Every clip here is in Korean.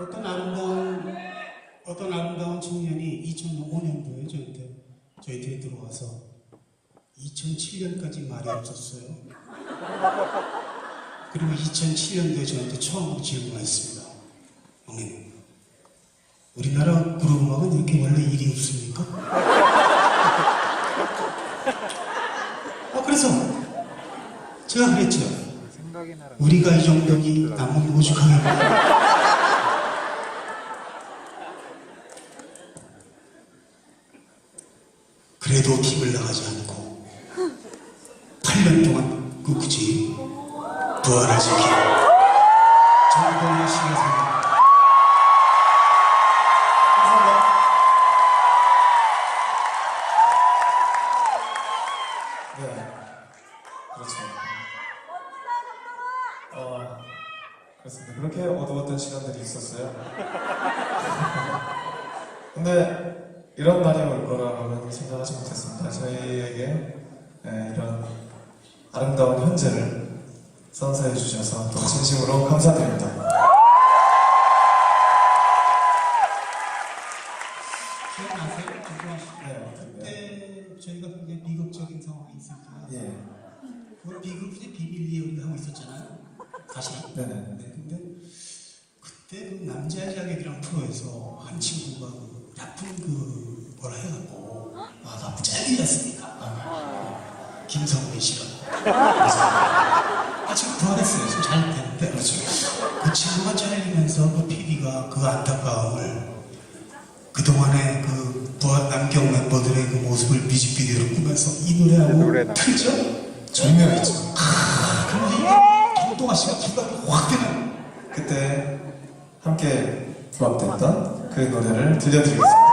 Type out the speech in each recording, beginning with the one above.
어떤 아름다운 어떤 아름다운 청년이 2005년도에 저한테 저희 테 들어와서 2007년까지 말이 없었어요. 그리고 2007년도에 저한테 처음으로 질문했습니다. 형님, 우리나라 그룹 음악은 이렇게 원래 일이 없습니까? 어, 그래서 제가 그랬죠. 우리가 이 정도니 남은 오죽하겠냐. 그래도 팀을 나가지 않고 8년 동안 꿋꿋이 부활을 지킨 생각. 감사합니다. 네, 그렇죠. 어, 그렇습니다. 그렇게 어두웠던 시간들이 있었어요. 근데 이런 날이 올 거라고는 생각하지 못했습니다. 저희에게 네, 이런 아름다운 현재를 선사해 주셔서 또 진심으로 감사드립니다. 기억나세요? 네, 그때 저희가 굉장히 비극적인 상황이 때 예, 그 비극의 비밀 예언을 하고 있었잖아요. 사실. 네네. 네, 근데 그때 그 남자의 자격이란 프로에서 한 친구가 그 나쁜 그 뭐라 해갖고 아 짤리지 않습니까? 아, 김성민 씨가 그래서 아 지금 부활했어요. 지금 잘 됐는데 그렇죠. 그 친구가 잘리면서 그 PD가 그 안타까움을 그동안의 그 부활 남경 멤버들의 그 모습을 뮤직비디오로 꾸면서 이 노래하고. 틀죠? 절묘했죠. 그런데 이게 정동아 씨가 부담이 확 되는 그때 함께 부합됐던 그 노래를 들려드리겠습니다.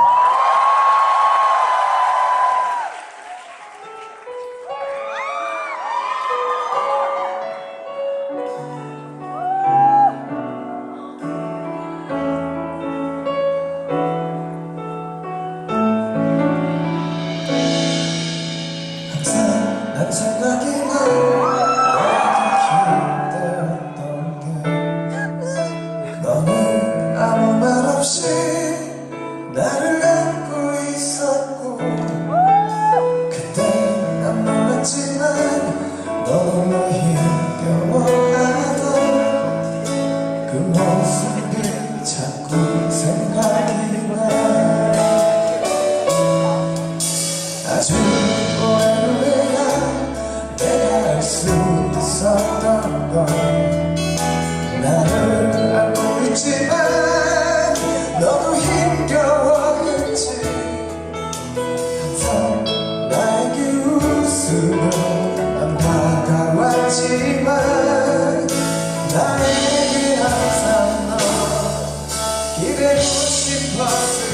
아주 오해야 내가 알 수 있었던 건 나는 알고 있지만 너도 힘겨워했지 항상 나에게 웃음을 안 다가왔지만 나에게 항상 너 기대고 싶었어